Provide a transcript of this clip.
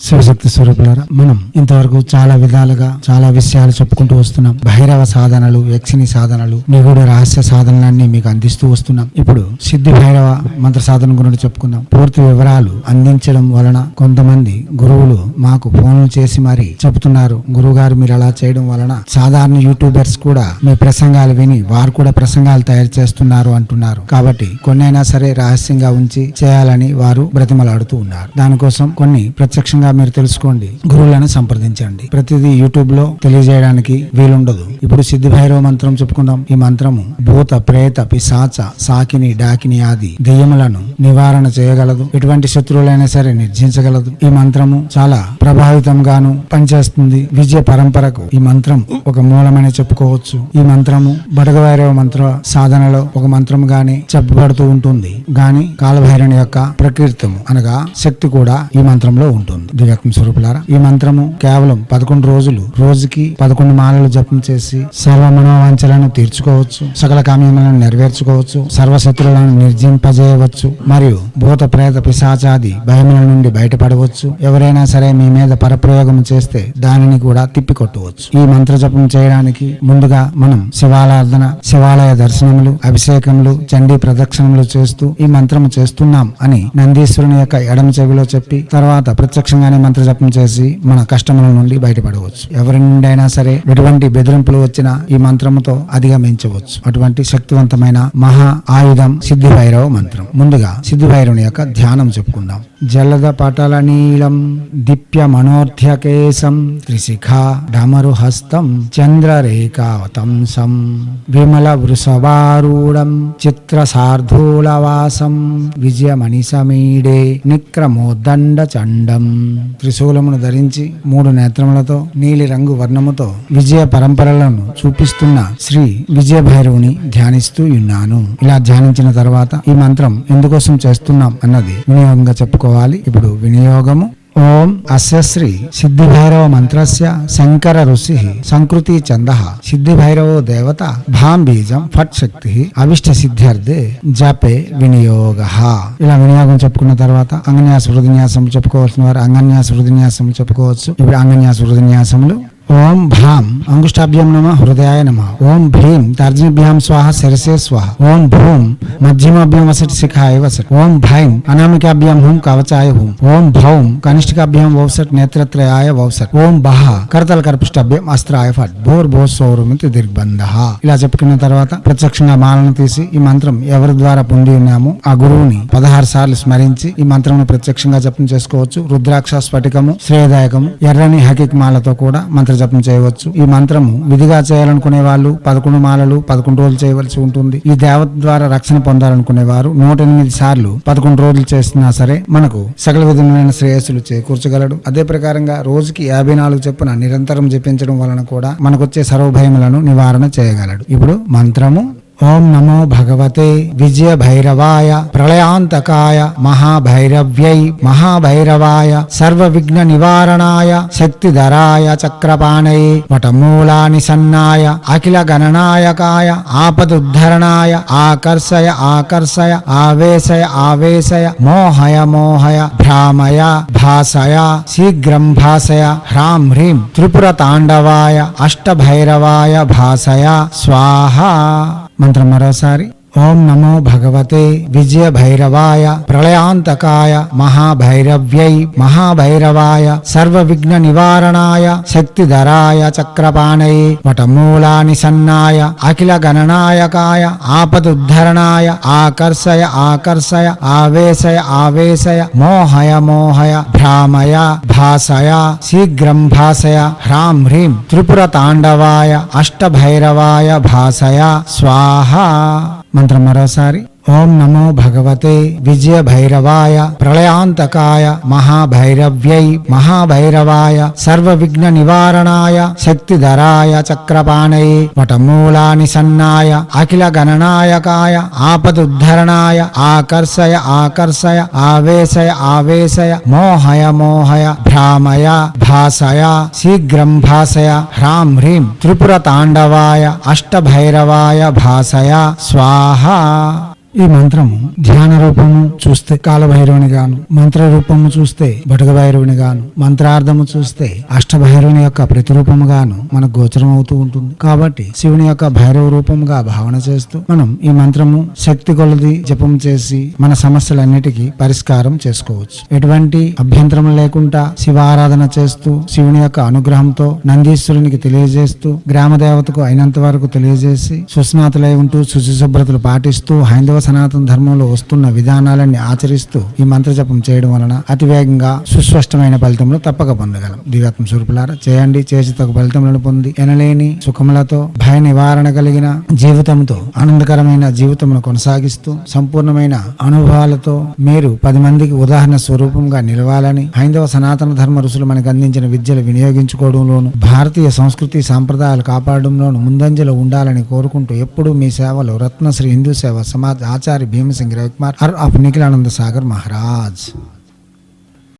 శివశక్తి స్వరూపులారా మనం ఇంతవరకు చాలా విధాలుగా చాలా విషయాలు చెప్పుకుంటూ వస్తున్నాం. భైరవ సాధనలు యక్షిని సాధనలు నిగూఢ రహస్య సాధనలన్నీ మీకు అందిస్తూ వస్తున్నాం. ఇప్పుడు సిద్ధి భైరవ మంత్ర సాధన గురించి చెప్పుకుందాం. పూర్తి వివరాలు అందించడం వలన కొంతమంది గురువులు మాకు ఫోన్లు చేసి మరి చెబుతున్నారు. గురువు గారు మీరు అలా చేయడం వలన సాధారణ యూట్యూబర్స్ కూడా మీ ప్రసంగాలు విని వారు కూడా ప్రసంగాలు తయారు చేస్తున్నారు అంటున్నారు. కాబట్టి కొన్నైనా సరే రహస్యంగా ఉంచి చేయాలని వారు బ్రతిమలాడుతూ ఉన్నారు. దానికోసం కొన్ని ప్రత్యక్షంగా మీరు తెలుసుకోండి గురువులను సంప్రదించండి. ప్రతిదీ యూట్యూబ్లో తెలియజేయడానికి వీలుండదు. ఇప్పుడు సిద్ధి భైరవ మంత్రం చెప్పుకుందాం. ఈ మంత్రము భూత ప్రేత పిశాచ సాకిని డాకిని ఆది దెయ్యములను నివారణ చేయగలదు. ఎటువంటి శత్రువులైనా సరే నిర్జించగలదు. ఈ మంత్రము చాలా ప్రభావితంగాను పనిచేస్తుంది. విజయ పరంపరకు ఈ మంత్రం ఒక మూలమని చెప్పుకోవచ్చు. ఈ మంత్రము బడగభైరవ మంత్ర సాధనలో ఒక మంత్రం గాని చెప్పబడుతూ ఉంటుంది. గాని కాలభైరుని యొక్క ప్రకీర్తము అనగా శక్తి కూడా ఈ మంత్రంలో ఉంటుంది. దివ్యాత్మ స్వరూపులారా ఈ మంత్రము కేవలం పదకొండు రోజులు రోజుకి పదకొండు మాలలు జపం చేసి సర్వ మనోవాంఛలను తీర్చుకోవచ్చు సకల కామ్యములను నెరవేర్చుకోవచ్చు సర్వశత్రులను నిర్జింపజేయవచ్చు మరియు భూత ప్రేత పిశాచాది భయముల నుండి బయటపడవచ్చు. ఎవరైనా సరే మీ మీద పరప్రయోగం చేస్తే దానిని కూడా తిప్పికొట్టవచ్చు. ఈ మంత్ర జపం చేయడానికి ముందుగా మనం శివాలార్ధన శివాలయ దర్శనములు అభిషేకములు చండీ ప్రదక్షిణములు చేస్తూ ఈ మంత్రము చేస్తున్నాం అని నందీశ్వరుని యొక్క ఎడమ చెవిలో చెప్పి తర్వాత ప్రత్యక్షంగా మంత్ర జపం చేసి మన కష్టముల నుండి బయటపడవచ్చు. ఎవరి నుండి అయినా సరే ఎటువంటి బెదిరింపులు వచ్చినా ఈ మంత్రముతో అధిగమించవచ్చు. అటువంటి శక్తివంతమైన మహా ఆయుధం సిద్ధి భైరవ మంత్రం. ముందుగా సిద్ధి భైరవుని యొక్క ధ్యానం చెప్పుకుందాం. జలద పటల నీలం దిప్య మనోర్థ్యకేశం త్రిశిఖ డమరు హస్తం చంద్రరేఖావతంసం విమల వృషభారూఢం చిత్ర సార్ధూలవాసం విజయమణి సమీడే నిక్రమోదండ చండం త్రిశూలమును ధరించి మూడు నేత్రములతో నీలి రంగు వర్ణముతో విజయ పరంపరలను చూపిస్తున్న శ్రీ విజయ భైరవుని ధ్యానిస్తూ ఉన్నాను. ఇలా ధ్యానించిన తర్వాత ఈ మంత్రం ఎందుకోసం చేస్తున్నాం అన్నది వినియోగంగా చెప్పుకోవాలి. ఇప్పుడు వినియోగము ఓం అస్య శ్రీ మంత్రస్య శంకర ఋషి సంకృతి చంద సిద్ధిభైరవో దేవత భాం బీజం ఫట్ శక్తి అవిష్ట సిద్ధ్యర్థే జపే వినియోగ. ఇలా వినియోగం చెప్పుకున్న తర్వాత అంగన్యాస హృదన్యాసం చెప్పుకోవాల్సిన వారు అంగన్యాస హృదన్యాసం చెప్పుకోవచ్చు. ఇప్పుడు అంగన్యాస హృదన్యాసములు ఓం భాం అంగుష్టాభ్యం నమ హృదయాయ నమ. ఓం భీం తర్జనభ్యాం స్వాహ శిరసే స్వాహ. ఓం భూం మధ్యమాభ్యం వసటి శిఖాయ వసట్ ఓం భైం అనామికాభ్యం హుం కవచాయ హుం. ఓం భౌం కనిష్ఠికాభ్యం వౌసట్ నేత్రత్రయాయ వౌసట్ ఓం బహ కరతల కర్పిష్టాభ్యం అస్త్రాయ ఫట్. భోర్ భో సౌరమితి దిగ్బంధ. ఇలా చెప్పుకున్న తర్వాత ప్రత్యక్షంగా మాలను తీసి ఈ మంత్రం ఎవరి ద్వారా పొంది ఉన్నామో ఆ గురువుని పదహారు సార్లు స్మరించి ఈ మంత్రం ప్రత్యక్షంగా జపం చేసుకోవచ్చు. రుద్రాక్ష స్ఫటికము శ్రేయదాయకము ఎర్రని హకిక్ మాలతో కూడా మంత్ర జపం చేయవచ్చు. ఈ మంత్రము విధిగా చేయాలనుకునే వాళ్ళు పదకొండు మాలలు పదకొండు రోజులు చేయవలసి ఉంటుంది. ఈ దేవత ద్వారా రక్షణ పొందాలనుకునే వారు నూట ఎనిమిది సార్లు పదకొండు రోజులు చేస్తున్నా సరే మనకు సకల విధమైన శ్రేయస్సులు చేకూర్చగలడు. అదే ప్రకారంగా రోజుకి యాభై నాలుగు చెప్పున నిరంతరం జపించడం వలన కూడా మనకొచ్చే సర్వభయములను నివారణ చేయగలడు. ఇప్పుడు మంత్రము ओम नमो भगवते विजय भैरवाय प्रलयांतकाय महाभैरव्य, महाभैरवाय सर्वविघ्न निवारणाय शक्तिधराय चक्रपाणये वटमूला निसन्नाय अखिल गणनायकाय आपदुद्धरणाय, आकर्षय आकर्षय, आवेशय आवेशय, मोहय मोहय, भ्रामय, भासय, शीघ्रं भासय, ह्रां ह्रीं त्रिपुरतांडवाय अष्टभैरवाय भासय, स्वाहा। మంత్రం మరోసారి. ओम नमो भगवते विजय भैरवाय प्रलयांतकाय महाभैरव्य, महाभैरवाय सर्व विघ्न निवारणाय शक्तिधराय चक्रपाण वटमूला निसन्नाय अखिल गणनायकाय आपदुद्धरणाय, आकर्षय आकर्षय, आवेशय आवेशय, मोहय मोहय, भ्रामय भाषय शीघ्रं भाषय ह्रां ह्रीं, त्रिपुरताण्डवाय, अष्टभैरवाय भाषय स्वाहा। మంత్రం మరోసారి. ओम नमो भगवते विजय भैरवाय प्रलयांतकाय महाभैरव्य, महाभैरवाय सर्व विघ्न निवारणाय शक्तिधराय, चक्रपाणये, वटमूलानि सन्नाय अखिल गणनायकाय आपदुद्धरणाय, आकर्षय आकर्षय, आवेशय आवेशय, मोहय मोहय, भ्रामय, भासय, शीघ्रं भासय, ह्रां ह्रीं त्रिपुरतांडवाय अष्टभैरवाय, भासय, स्वाहा। ఈ మంత్రము ధ్యాన రూపము చూస్తే కాలభైరవుని గాను మంత్ర రూపము చూస్తే బటుక భైరవుని గాను మంత్రార్థము చూస్తే అష్టభైరవుని యొక్క ప్రతిరూపము గాను మనకు గోచరం అవుతూ ఉంటుంది. కాబట్టి శివుని యొక్క భైరవ రూపముగా భావన చేస్తూ మనం ఈ మంత్రము శక్తి కొలది జపం చేసి మన సమస్యలన్నిటికీ పరిష్కారం చేసుకోవచ్చు. ఎటువంటి అభ్యంతరం లేకుండా శివారాధన చేస్తూ శివుని యొక్క అనుగ్రహంతో నందీశ్వరునికి తెలియజేస్తూ గ్రామ దేవతకు అయినంత వరకు తెలియజేసి సుస్నాతులై ఉంటూ శుచిశుభ్రతలు పాటిస్తూ హైందవ సనాతన ధర్మంలో వస్తున్న విధానాలన్నీ ఆచరిస్తూ ఈ మంత్ర జపం చేయడం వలన అతివేగంగా సుస్పష్టమైన ఫలితములు తప్పక పొందగలం. దివ్యాత్మ స్వరూపులారా చేయండి చేసి తగు ఫలితములను పొంది ఎనలేని సుఖములతో భయ నివారణ కలిగిన జీవితంతో ఆనందకరమైన జీవితమును కొనసాగిస్తూ సంపూర్ణమైన అనుభవాలతో మీరు పది మందికి ఉదాహరణ స్వరూపంగా నిలవాలని హైందవ సనాతన ధర్మ ఋషులు మనకు అందించిన విద్యలు వినియోగించుకోవడంలోను భారతీయ సంస్కృతి సాంప్రదాయాలు కాపాడడంలోను ముందంజలో ఉండాలని కోరుకుంటూ ఎప్పుడూ మీ సేవలో రత్నశ్రీ హిందూ సేవ సమాజ आचार्य भीम सिंह रविकुमार और अफनिकल आनंद सागर महाराज।